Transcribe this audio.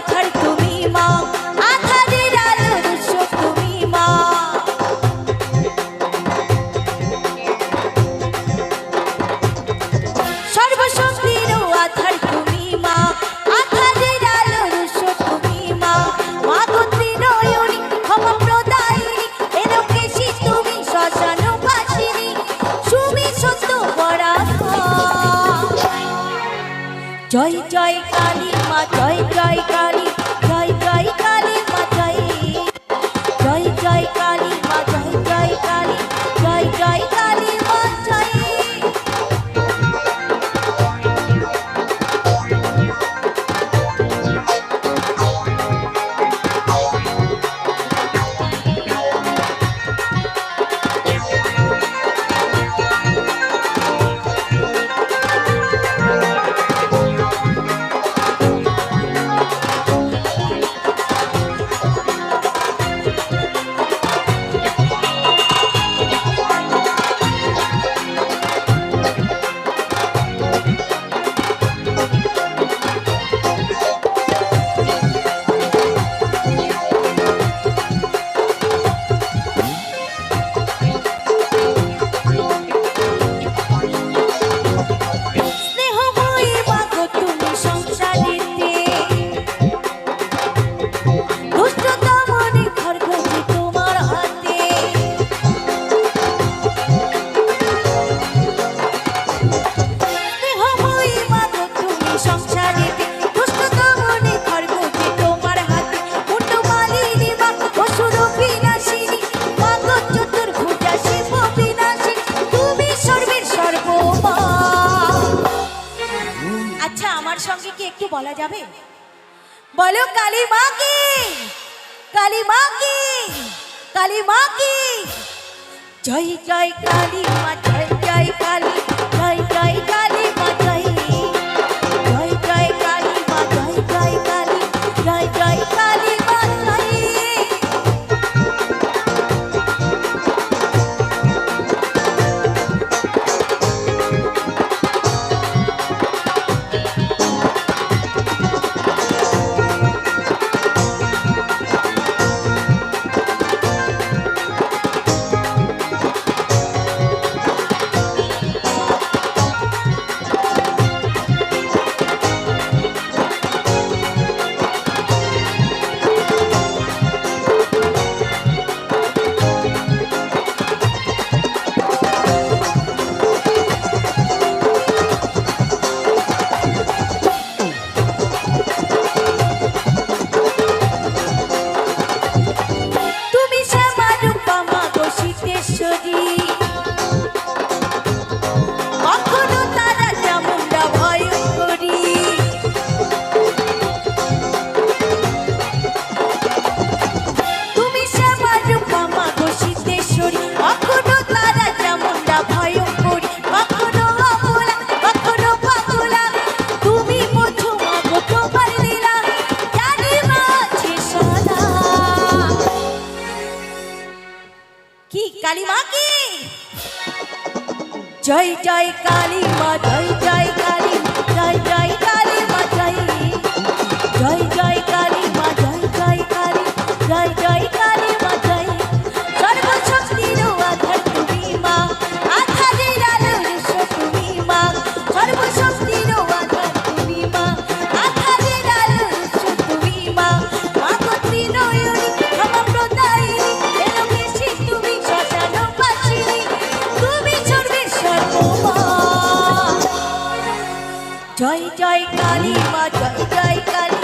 छड़ জয় জয় কালী মা জয় জয় কালী জয় আচ্ছা আমার সঙ্গে কি একটু বলা যাবে? বলো কালী মা কি? কালী মা কি? কালী মা কি? জয় জয় কালী মা জয় জয় কালী মা জয় জয় জয় জয় কালী মা জয় জয় কালী